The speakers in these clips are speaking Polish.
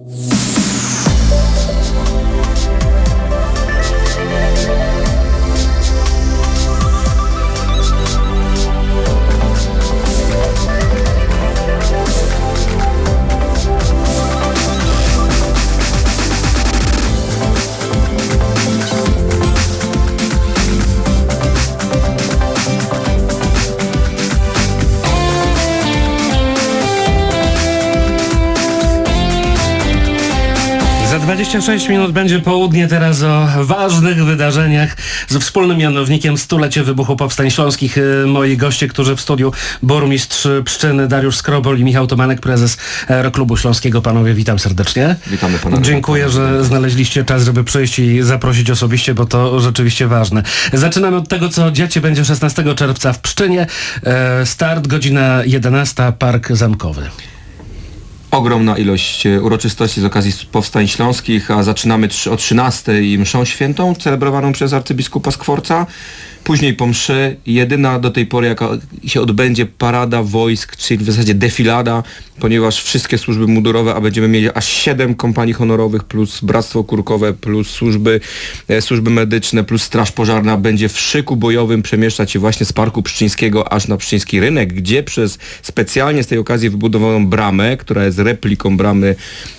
Za 26 minut będzie południe teraz o ważnych wydarzeniach ze wspólnym mianownikiem stulecie wybuchu powstań śląskich. Y, Moi goście, którzy w studiu burmistrz Pszczyny Dariusz Skrobol i Michał Tomanek, prezes Aeroklubu Śląskiego. Panowie, witam serdecznie. Witamy pana Dziękuję, że znaleźliście czas, żeby przyjść i zaprosić osobiście, bo to rzeczywiście ważne. Zaczynamy od tego, co dziać się będzie 16 czerwca w Pszczynie. E, Start godzina 11, Park Zamkowy. Ogromna ilość e, uroczystości z okazji powstań śląskich, a zaczynamy o 13 mszą świętą celebrowaną przez arcybiskupa Skworca. Później po mszy jedyna do tej pory jaka się odbędzie parada wojsk, czyli w zasadzie defilada, ponieważ wszystkie służby mundurowe, a będziemy mieli aż 7 kompanii honorowych plus Bractwo Kurkowe, plus służby, e, służby medyczne, plus Straż Pożarna będzie w szyku bojowym przemieszczać się właśnie z Parku Pszczyńskiego aż na Pszczyński Rynek, gdzie przez specjalnie z tej okazji wybudowaną bramę, która jest repliką bramy,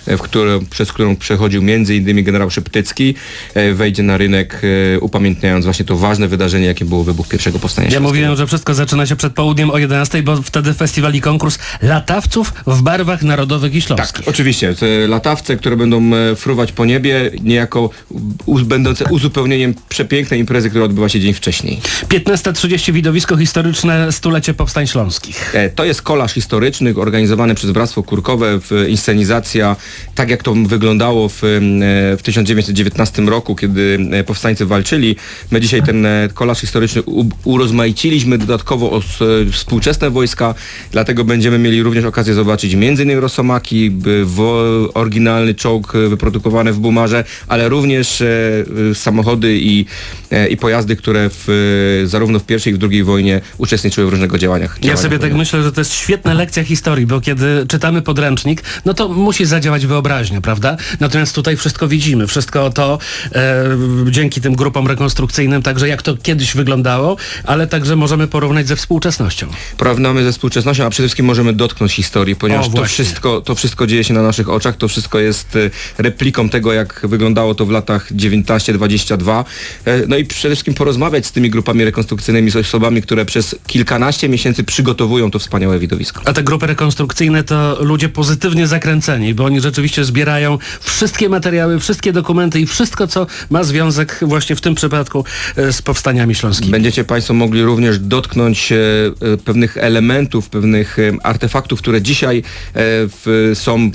e, w którą, przez którą przechodził między innymi generał Szeptycki, e, wejdzie na rynek e, upamiętniając właśnie to ważne wydarzenie, jakie było wybuch pierwszego powstania Ja mówiłem, że wszystko zaczyna się przed południem o 11, bo wtedy festiwal i konkurs latawców w barwach narodowych i Tak, śląskich. oczywiście. Te latawce, które będą e, fruwać po niebie, niejako będące uzupełnieniem przepięknej imprezy, która odbywa się dzień wcześniej. 15.30 widowisko historyczne stulecie powstań śląskich. E, To jest kolaż historyczny organizowany przez Bractwo Kurkowe, w inscenizacja, tak jak to wyglądało w, e, w 1919 roku, kiedy powstańcy walczyli. My dzisiaj ten kolaż historyczny urozmaiciliśmy dodatkowo o e, współczesne wojska, dlatego będziemy mieli również okazję zobaczyć m.in. Rosomaki, oryginalny czołg e, wyprodukowany w Bumarze, ale również e, samochody i, i pojazdy, które w, zarówno w pierwszej, jak i w drugiej wojnie uczestniczyły w różnego działaniach. Ja sobie tak myślę, że to jest świetna lekcja historii, bo kiedy czytamy podręcznik, no to musi zadziałać wyobraźnia, prawda? Natomiast tutaj wszystko widzimy, wszystko to e, dzięki tym grupom rekonstrukcyjnym, także jak to kiedyś wyglądało, ale także możemy porównać ze współczesnością. porównamy ze współczesnością, a przede wszystkim możemy dotknąć historii, ponieważ O, to wszystko, to wszystko dzieje się na naszych oczach, to wszystko jest e, repliką tego, jak wyglądało to w latach 19-22. E, No i przede wszystkim porozmawiać z tymi grupami rekonstrukcyjnymi, z osobami, które przez kilkanaście miesięcy przygotowują to wspaniałe widowisko. A te grupy rekonstrukcyjne to ludzie pozytywnie zakręceni, bo oni rzeczywiście zbierają wszystkie materiały, wszystkie dokumenty i wszystko, co ma związek właśnie w tym przypadku e, z powstaniami śląskimi. Będziecie Państwo mogli również dotknąć e, e, pewnych elementów, pewnych e, artefaktów, które dzisiaj są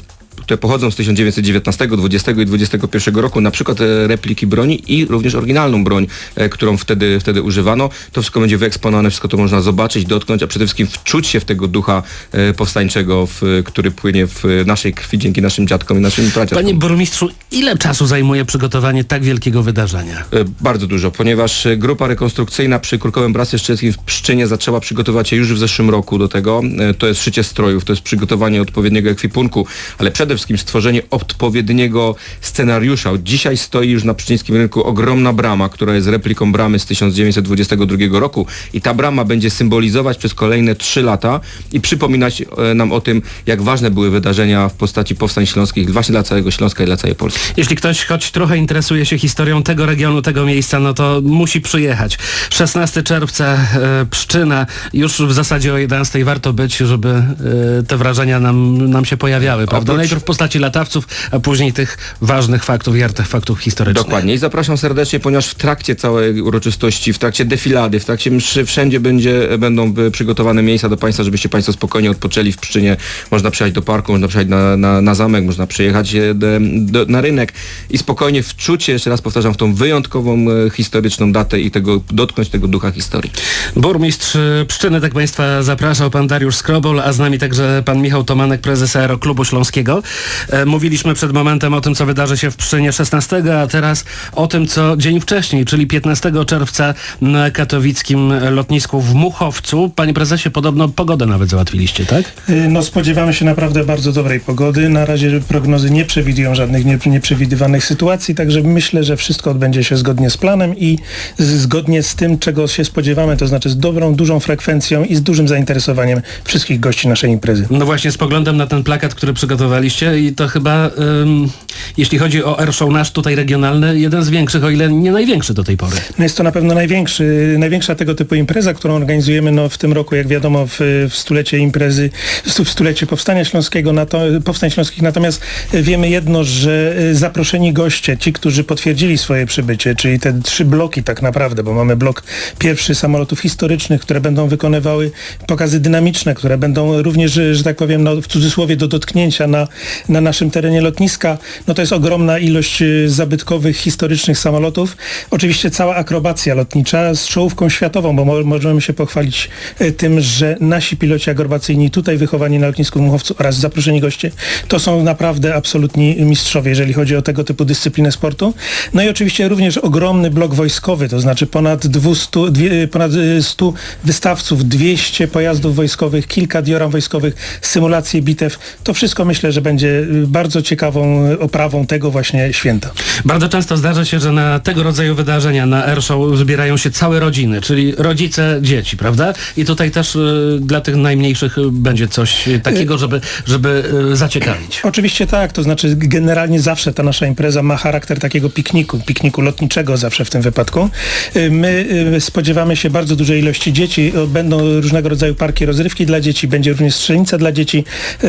które pochodzą z 1919, 20 i 21 roku, na przykład e, repliki broni i również oryginalną broń, e, którą wtedy, wtedy używano. To wszystko będzie wyeksponowane, wszystko to można zobaczyć, dotknąć, a przede wszystkim wczuć się w tego ducha e, powstańczego, w, który płynie w naszej krwi dzięki naszym dziadkom i naszym pradziadkom. Panie burmistrzu, ile czasu zajmuje przygotowanie tak wielkiego wydarzenia? Bardzo dużo, ponieważ grupa rekonstrukcyjna przy Kurkowym Bractwie Szczeckim w Pszczynie zaczęła przygotować się już w zeszłym roku do tego. To jest szycie strojów, to jest przygotowanie odpowiedniego ekwipunku, ale przede wszystkim stworzenie odpowiedniego scenariusza. Dzisiaj stoi już na pszczyńskim rynku ogromna brama, która jest repliką bramy z 1922 roku i ta brama będzie symbolizować przez kolejne trzy lata i przypominać e, nam o tym, jak ważne były wydarzenia w postaci powstań śląskich właśnie dla całego Śląska i dla całej Polski. Jeśli ktoś choć trochę interesuje się historią tego regionu, tego miejsca, no to musi przyjechać. 16 czerwca, e, Pszczyna, już w zasadzie o 11 warto być, żeby e, te wrażenia nam, nam się pojawiały, prawda? Oprócz- Najpierw postaci latawców, a później tych ważnych faktów i artefaktów historycznych. Dokładnie i zapraszam serdecznie, ponieważ w trakcie całej uroczystości, w trakcie defilady, w trakcie mszy, wszędzie będzie, będą przygotowane miejsca do Państwa, żebyście Państwo spokojnie odpoczęli w Pszczynie. Można przyjechać do parku, można przyjechać na, na, na zamek, można przyjechać e, do, do, na rynek i spokojnie wczuć się, jeszcze raz powtarzam, w tą wyjątkową e, historyczną datę i tego, dotknąć tego ducha historii. Burmistrz Pszczyny, tak Państwa zapraszał, pan Dariusz Skrobol, a z nami także pan Michał Tomanek, prezes Aeroklubu Śląskiego. E, Mówiliśmy przed momentem o tym, co wydarzy się w Pszczynie 16, a teraz o tym, co dzień wcześniej, czyli 15 czerwca na katowickim lotnisku w Muchowcu. Panie prezesie, podobno pogodę nawet załatwiliście, tak? Y, No spodziewamy się naprawdę bardzo dobrej pogody. Na razie prognozy nie przewidują żadnych nie, nieprzewidywanych sytuacji, także myślę, że wszystko odbędzie się zgodnie z planem i zgodnie z tym, czego się spodziewamy, to znaczy z dobrą, dużą frekwencją i z dużym zainteresowaniem wszystkich gości naszej imprezy. No właśnie, spoglądam na ten plakat, który przygotowaliście i to chyba, ym, jeśli chodzi o Airshow nasz tutaj regionalny, jeden z większych, o ile nie największy do tej pory. No jest to na pewno największy, największa tego typu impreza, którą organizujemy no, w tym roku, jak wiadomo, w, w stulecie imprezy, w stulecie Powstania Śląskiego, na to, Powstań Śląskich. Natomiast wiemy jedno, że y, zaproszeni goście, ci, którzy potwierdzili swoje przybycie, czyli te trzy bloki tak naprawdę, bo mamy blok pierwszy samolotów historycznych, które będą wykonywały pokazy dynamiczne, które będą również, że tak powiem, no, w cudzysłowie do dotknięcia na, na naszym terenie lotniska. No to jest ogromna ilość y, zabytkowych, historycznych samolotów. Oczywiście cała akrobacja lotnicza z czołówką światową, bo mo- możemy się pochwalić y, tym, że nasi piloci akrobacyjni tutaj wychowani na lotnisku w Muchowcu oraz zaproszeni goście, to są naprawdę absolutni mistrzowie, jeżeli chodzi o tego typu dyscyplinę sportu. No i oczywiście również ogromny blok wojskowy, to znaczy ponad 200, dwie, ponad y, 100 wystawców, 200 pojazdów wojskowych, kilka dioram wojskowych, symulacje bitew. To wszystko myślę, że będzie y, bardzo ciekawą y, oprawą tego właśnie święta. Bardzo często zdarza się, że na tego rodzaju wydarzenia, na Airshow zbierają się całe rodziny, czyli rodzice, dzieci, prawda? I tutaj też y, dla tych najmniejszych będzie coś takiego, żeby, żeby y, zaciekawić. Oczywiście tak, to znaczy generalnie zawsze ta nasza impreza ma charakter takiego pikniku, pikniku lotniczego zawsze w tym wypadku. Y, My spodziewamy się bardzo dużej ilości dzieci, będą różnego rodzaju parki rozrywki dla dzieci, będzie również strzelnica dla dzieci,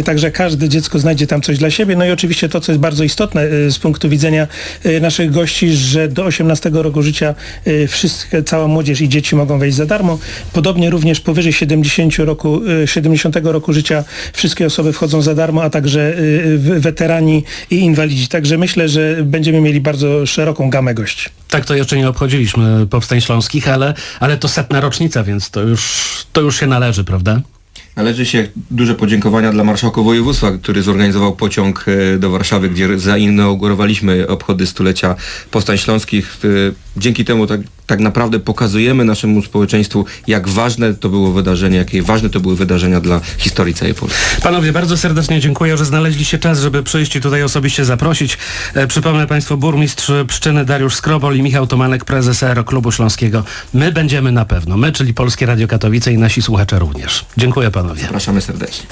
także każde dziecko znajdzie tam coś dla siebie. No i oczywiście to, co jest bardzo istotne y, z punktu widzenia y, naszych gości, że do 18 roku życia y, wszystkie, cała młodzież i dzieci mogą wejść za darmo. Podobnie również powyżej 70 roku, y, 70 roku życia wszystkie osoby wchodzą za darmo, a także weterani i inwalidzi. Także myślę, że będziemy mieli bardzo szeroką gamę gości. Tak to jeszcze nie obchodziliśmy powstań śląskich, ale, ale to setna rocznica, więc to już, to już się należy, prawda? Należy się duże podziękowania dla marszałka województwa, który zorganizował pociąg e, do Warszawy, gdzie zainaugurowaliśmy obchody stulecia Powstań Śląskich. E, Dzięki temu tak, tak naprawdę pokazujemy naszemu społeczeństwu, jak ważne to było wydarzenie, jakie ważne to były wydarzenia dla historii całej Polski. Panowie, bardzo serdecznie dziękuję, że znaleźliście czas, żeby przyjść i tutaj osobiście zaprosić. E, przypomnę Państwu, burmistrz Pszczyny Dariusz Skrobol i Michał Tomanek, prezes Aeroklubu Śląskiego. My będziemy na pewno, my, czyli Polskie Radio Katowice i nasi słuchacze również. Dziękuję panowie. Zapraszamy serdecznie.